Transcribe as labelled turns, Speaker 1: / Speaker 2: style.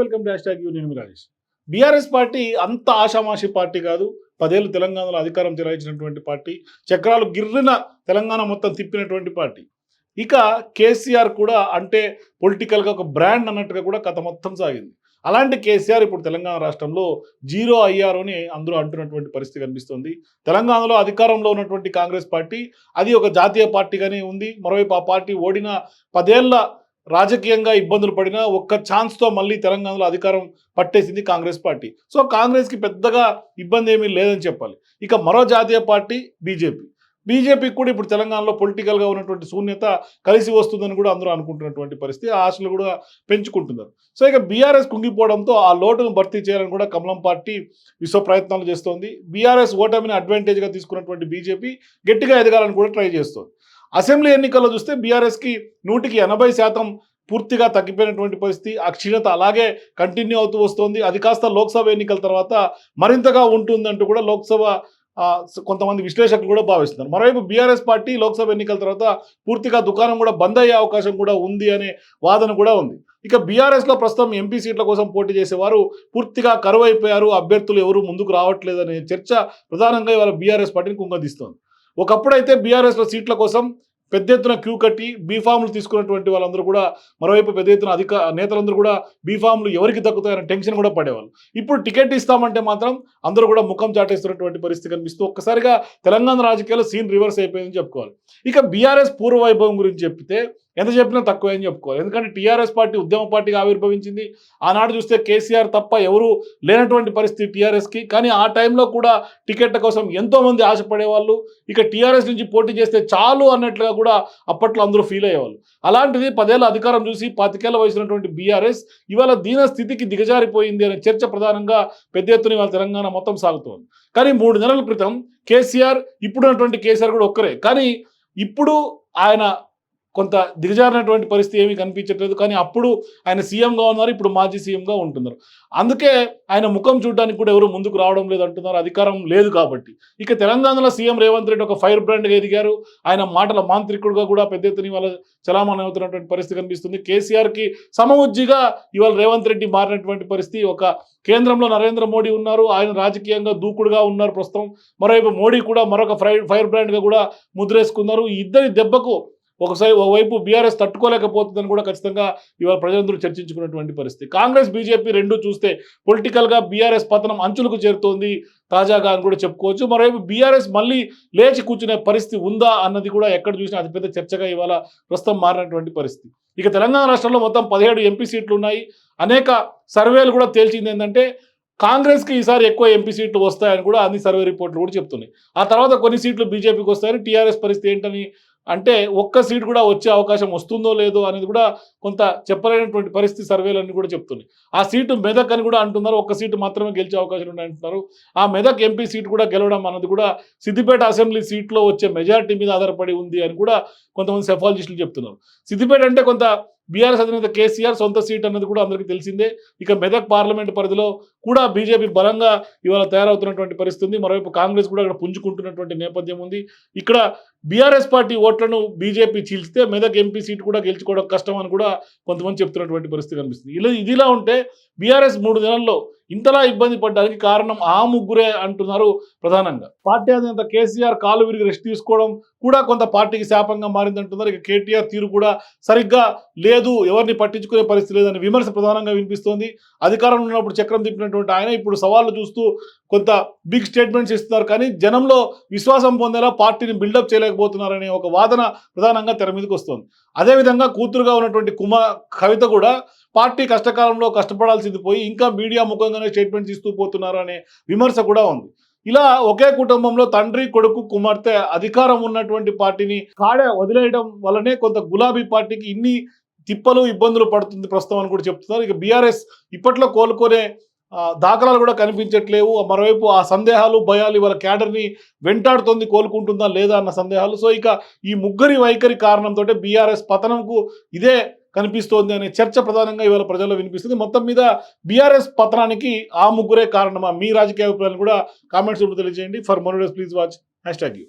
Speaker 1: Welcome to hashtag U నేను Rajesh. BRS party అంత ఆషామాషి పార్టీ కాదు. పదేళ్ళు తెలంగాణలో అధికారం చెలాయించినటువంటి పార్టీ చక్రాలు గిర్రిన తెలంగాణ మొత్తం తిప్పినటువంటి పార్టీ. ఇక కేసీఆర్ కూడా అంటే పొలిటికల్గా ఒక బ్రాండ్ అన్నట్టుగా కూడా కథ మొత్తం సాగింది. అలాంటి కేసీఆర్ ఇప్పుడు తెలంగాణ రాష్ట్రంలో జీరో అయ్యారు అని అందరూ అంటున్నటువంటి పరిస్థితి కనిపిస్తుంది. తెలంగాణలో అధికారంలో ఉన్నటువంటి కాంగ్రెస్ పార్టీ అది ఒక జాతీయ పార్టీగానే ఉంది. మరోవైపు ఆ పార్టీ ఓడిన పదేళ్ళ రాజకీయంగా ఇబ్బందులు పడినా ఒక్క ఛాన్స్తో మళ్ళీ తెలంగాణలో అధికారం పట్టేసింది కాంగ్రెస్ పార్టీ. సో కాంగ్రెస్కి పెద్దగా ఇబ్బంది ఏమీ లేదని చెప్పాలి. ఇక మరో జాతీయ పార్టీ బీజేపీ. బీజేపీకి కూడా ఇప్పుడు తెలంగాణలో పొలిటికల్గా ఉన్నటువంటి శూన్యత కలిసి వస్తుందని కూడా అందరూ అనుకుంటున్నటువంటి పరిస్థితి. ఆశలు కూడా పెంచుకుంటున్నారు. సో ఇక బీఆర్ఎస్ కుంగిపోవడంతో ఆ లోటును భర్తీ చేయాలని కూడా కమలం పార్టీ విశ్వ ప్రయత్నాలు చేస్తోంది. బీఆర్ఎస్ ఓటమిని అడ్వాంటేజ్గా తీసుకున్నటువంటి బీజేపీ గట్టిగా ఎదగాలని కూడా ట్రై చేస్తోంది. అసెంబ్లీ ఎన్నికల్లో చూస్తే బీఆర్ఎస్కి నూటికి ఎనభై శాతం పూర్తిగా తగ్గిపోయినటువంటి పరిస్థితి ఆ క్షీణత అలాగే కంటిన్యూ అవుతూ వస్తోంది. అది కాస్త లోక్సభ ఎన్నికల తర్వాత మరింతగా ఉంటుందంటూ కూడా లోక్సభ కొంతమంది విశ్లేషకులు కూడా భావిస్తున్నారు. మరోవైపు బీఆర్ఎస్ పార్టీ లోక్సభ ఎన్నికల తర్వాత పూర్తిగా దుకాణం కూడా బంద్ అయ్యే అవకాశం కూడా ఉంది అనే వాదన కూడా ఉంది. ఇక బీఆర్ఎస్లో ప్రస్తుతం ఎంపీ సీట్ల కోసం పోటీ చేసేవారు పూర్తిగా కరువు అయిపోయారు అభ్యర్థులు ఎవరు ముందుకు రావట్లేదనే చర్చ ప్రధానంగా ఇవాళ బీఆర్ఎస్ పార్టీని కుంగదీస్తోంది. ఒకప్పుడైతే బీఆర్ఎస్లో సీట్ల కోసం పెద్ద ఎత్తున క్యూ కట్టి బీఫామ్లు తీసుకున్నటువంటి వాళ్ళందరూ కూడా మరోవైపు పెద్ద ఎత్తున అధిక నేతలందరూ కూడా బీఫామ్లు ఎవరికి దక్కుతాయన్న టెన్షన్ కూడా పడేవాళ్ళు. ఇప్పుడు టికెట్ ఇస్తామంటే మాత్రం అందరూ కూడా ముఖం చాటేస్తున్నటువంటి పరిస్థితి కనిపిస్తూ ఒక్కసారిగా తెలంగాణ రాజకీయాల్లో సీన్ రివర్స్ అయిపోయిందని చెప్పుకోవాలి. ఇక బీఆర్ఎస్ పూర్వ వైభవం గురించి చెప్తే ఎంత చెప్పినా తక్కువ అని చెప్పుకోవాలి ఎందుకంటే టీఆర్ఎస్ పార్టీ ఉద్యమ పార్టీగా ఆవిర్భవించింది. ఆనాడు చూస్తే కేసీఆర్ తప్ప ఎవరు లేనటువంటి పరిస్థితి టీఆర్ఎస్కి. కానీ ఆ టైంలో కూడా టికెట్ల కోసం ఎంతోమంది ఆశపడేవాళ్ళు. ఇక టీఆర్ఎస్ నుంచి పోటీ చేస్తే చాలు అన్నట్లుగా కూడా అప్పట్లో అందరూ ఫీల్ అయ్యేవాళ్ళు. అలాంటిది పదేళ్ళ అధికారం చూసి పాతికేళ్ళ వయసున్నటువంటి బీఆర్ఎస్ ఇవాళ దీన స్థితికి దిగజారిపోయింది అనే చర్చ ప్రధానంగా పెద్ద ఎత్తున ఇవాళ తెలంగాణ మొత్తం సాగుతోంది. కానీ మూడు నెలల క్రితం కేసీఆర్ ఇప్పుడున్నటువంటి కేసీఆర్ కూడా ఒక్కరే. కానీ ఇప్పుడు ఆయన కొంత దిగజారినటువంటి పరిస్థితి ఏమీ కనిపించట్లేదు. కానీ అప్పుడు ఆయన సీఎంగా ఉన్నారు ఇప్పుడు మాజీ సీఎంగా ఉంటున్నారు. అందుకే ఆయన ముఖం చూడడానికి కూడా ఎవరు ముందుకు రావడం లేదు అంటున్నారు. అధికారం లేదు కాబట్టి. ఇక తెలంగాణలో సీఎం రేవంత్ రెడ్డి ఒక ఫైర్ బ్రాండ్గా ఎదిగారు. ఆయన మాటల మాంత్రికుడుగా కూడా పెద్ద ఎత్తున ఇవాళ చలామణి అవుతున్నటువంటి పరిస్థితి కనిపిస్తుంది. కేసీఆర్కి సమవుజ్జిగా ఇవాళ రేవంత్ రెడ్డి మారినటువంటి పరిస్థితి. ఒక కేంద్రంలో నరేంద్ర మోడీ ఉన్నారు. ఆయన రాజకీయంగా దూకుడుగా ఉన్నారు ప్రస్తుతం. మరోవైపు మోడీ కూడా మరొక ఫైర్ ఫైర్ బ్రాండ్గా కూడా ముద్రేసుకున్నారు. ఈ ఇద్దరి దెబ్బకు ఒకసారి ఒకవైపు బీఆర్ఎస్ తట్టుకోలేకపోతుందని కూడా ఖచ్చితంగా ఇవాళ ప్రజలందరూ చర్చించుకున్నటువంటి పరిస్థితి. కాంగ్రెస్ బీజేపీ రెండు చూస్తే పొలిటికల్గా బీఆర్ఎస్ పతనం అంచులకు చేరుతోంది తాజాగా అని కూడా చెప్పుకోవచ్చు. మరోవైపు బీఆర్ఎస్ మళ్ళీ లేచి కూర్చునే పరిస్థితి ఉందా అన్నది కూడా ఎక్కడ చూసినా అతిపెద్ద చర్చగా ఇవాళ ప్రస్తుతం మారినటువంటి పరిస్థితి. ఇక తెలంగాణ రాష్ట్రంలో మొత్తం పదిహేడు ఎంపీ సీట్లు ఉన్నాయి. అనేక సర్వేలు కూడా తేల్చింది ఏంటంటే కాంగ్రెస్కి ఈసారి ఎక్కువ ఎంపీ సీట్లు వస్తాయని కూడా అన్ని సర్వే రిపోర్ట్లు కూడా చెప్తున్నాయి. ఆ తర్వాత కొన్ని సీట్లు బీజేపీకి వస్తాయని టీఆర్ఎస్ పరిస్థితి ఏంటని అంటే ఒక్క సీట్ కూడా వచ్చే అవకాశం వస్తుందో లేదో అనేది కూడా కొంత చెప్పలేనటువంటి పరిస్థితి సర్వేలన్నీ కూడా చెప్తున్నాయి. ఆ సీటు మెదక్ అని కూడా అంటున్నారు. ఒక్క సీటు మాత్రమే గెలిచే అవకాశం ఉంది అంటున్నారు. ఆ మెదక్ ఎంపీ సీట్ కూడా గెలవడం అన్నది కూడా సిద్దిపేట అసెంబ్లీ సీట్లో వచ్చే మెజారిటీ మీద ఆధారపడి ఉంది అని కూడా కొంతమంది సెఫాలజిస్టులు చెప్తున్నారు. సిద్దిపేట అంటే కొంత బీఆర్ఎస్ అధినేత కేసీఆర్ సొంత సీట్ అన్నది కూడా అందరికీ తెలిసిందే. ఇక మెదక్ పార్లమెంట్ పరిధిలో కూడా బీజేపీ బలంగా ఇవాళ తయారవుతున్నటువంటి పరిస్థితి మరోవైపు కాంగ్రెస్ కూడా ఇక్కడ పుంజుకుంటున్నటువంటి నేపథ్యం ఉంది. ఇక్కడ బీఆర్ఎస్ పార్టీ ఓట్లను బీజేపీ చీల్స్తే మెదక్ ఎంపీ సీట్ కూడా గెలుచుకోవడం కష్టం అని కూడా కొంతమంది చెప్తున్నటువంటి పరిస్థితి కనిపిస్తుంది. ఇలా ఇదిలా ఉంటే బీఆర్ఎస్ మూడు నెలల్లో ఇంతలా ఇబ్బంది పడ్డానికి కారణం ఆ ముగ్గురే అంటున్నారు ప్రధానంగా. పార్టీ అధినేత కేసీఆర్ కాలు విరిగి రెస్ట్ తీసుకోవడం కూడా కొంత పార్టీకి శాపంగా మారిందంటున్నారు ఇక కేటీఆర్ తీరు కూడా సరిగ్గా లేదు ఎవరిని పట్టించుకునే పరిస్థితి లేదని విమర్శ ప్రధానంగా వినిపిస్తోంది. అధికారంలో ఉన్నప్పుడు చక్రం తిప్పినటువంటి ఆయన ఇప్పుడు సవాళ్ళు చూస్తూ కొంత బిగ్ స్టేట్మెంట్స్ ఇస్తున్నారు. కానీ జనంలో విశ్వాసం పొందేలా పార్టీని బిల్డప్ చేయలేకపోతున్నారనే ఒక వాదన ప్రధానంగా తెర మీదకి వస్తుంది. అదేవిధంగా కూతురుగా ఉన్నటువంటి కుమార్ కవిత కూడా పార్టీ కష్టకాలంలో కష్టపడాల్సింది పోయి ఇంకా మీడియా ముఖంగానే స్టేట్మెంట్స్ ఇస్తూ పోతున్నారు అనే విమర్శ కూడా ఉంది. ఇలా ఒకే కుటుంబంలో తండ్రి కొడుకు కుమార్తె అధికారం ఉన్నటువంటి పార్టీని కాడ వదిలేయడం వల్లనే కొంత గులాబీ పార్టీకి ఇన్ని తిప్పలు ఇబ్బందులు పడుతుంది ప్రస్తుతం అని కూడా చెప్తున్నారు. ఇక బీఆర్ఎస్ ఇప్పట్లో కోలుకునే దాఖలాలు కూడా కనిపించట్లేవు. మరోవైపు ఆ సందేహాలు భయాలు ఇవాళ క్యాడర్ని వెంటాడుతోంది కోలుకుంటుందా లేదా అన్న సందేహాలు. సో ఇక ఈ ముగ్గురి వైఖరి కారణంతో బీఆర్ఎస్ పతనంకు ఇదే కనిపిస్తోంది అనే చర్చ ప్రధానంగా ఇవాళ ప్రజల్లో వినిపిస్తుంది. మొత్తం మీద బీఆర్ఎస్ పతనానికి ఆ ముగ్గురే కారణమా మీ రాజకీయ అభిప్రాయాలు కూడా కామెంట్స్ తెలియజేయండి. For more please watch hashtag U.